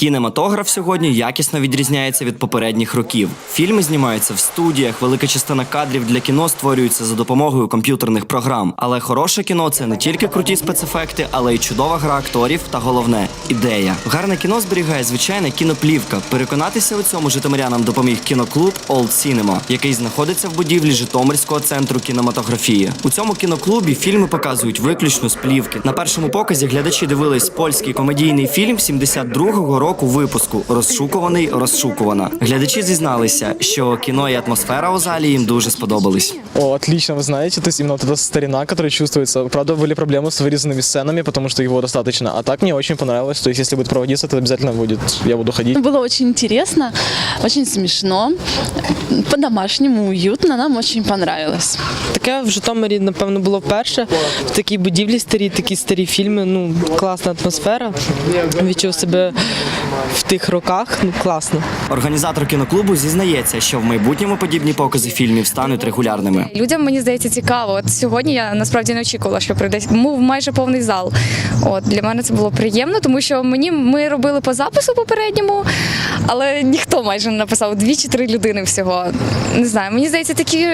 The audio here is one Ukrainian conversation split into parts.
Кінематограф сьогодні якісно відрізняється від попередніх років. Фільми знімаються в студіях, велика частина кадрів для кіно створюється за допомогою комп'ютерних програм. Але хороше кіно це не тільки круті спецефекти, але й чудова гра акторів та головне ідея. Гарне кіно зберігає звичайна кіноплівка. Переконатися у цьому житомирянам допоміг кіноклуб Old Cinema, який знаходиться в будівлі Житомирського центру кінематографії. У цьому кіноклубі фільми показують виключно з плівки. На першому показі глядачі дивились польський комедійний фільм 72-го року випуску Розшукуваний розшукувана. Глядачі зізналися, що кіно і атмосфера у залі їм дуже сподобались. О, отлично, вы знаете, то есть именно вот эта старина, которая чувствуется. Правда, были проблемы с вырезанными сценами, потому что его достаточно. А так мне очень понравилось. То есть, если будет проводиться, то обязательно будет. Я буду ходить. Было очень интересно, очень смешно, по-домашнему уютно, нам очень понравилось. Таке в Житомирі, напевно, було вперше. В такій будівлі старі, такі старі фільми. Ну, класна атмосфера. Відчув себе в тих роках. Ну, класно. Організатор кіноклубу зізнається, що в майбутньому подібні покази фільмів стануть регулярними. Людям мені здається цікаво. От сьогодні я насправді не очікувала, що прийде був майже повний зал. От для мене це було приємно, тому що мені ми робили по запису попередньому, але ніхто майже не написав дві чи три людини всього. Не знаю. Мені здається, такі,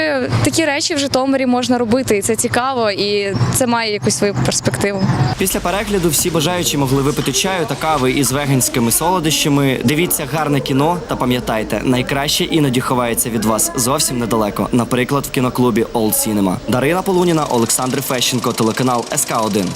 такі речі в Житомирі можна робити, і це цікаво, і це має якусь свою перспективу. Після перегляду всі бажаючі могли випити чаю та кави із веганськими солодощами. Дивіться гарне кіно та пам'ятайте, найкраще іноді ховається від вас зовсім недалеко. Наприклад, в кіноклубі Old Cinema. Дарина Полуніна, Олександр Фещенко, телеканал СК 1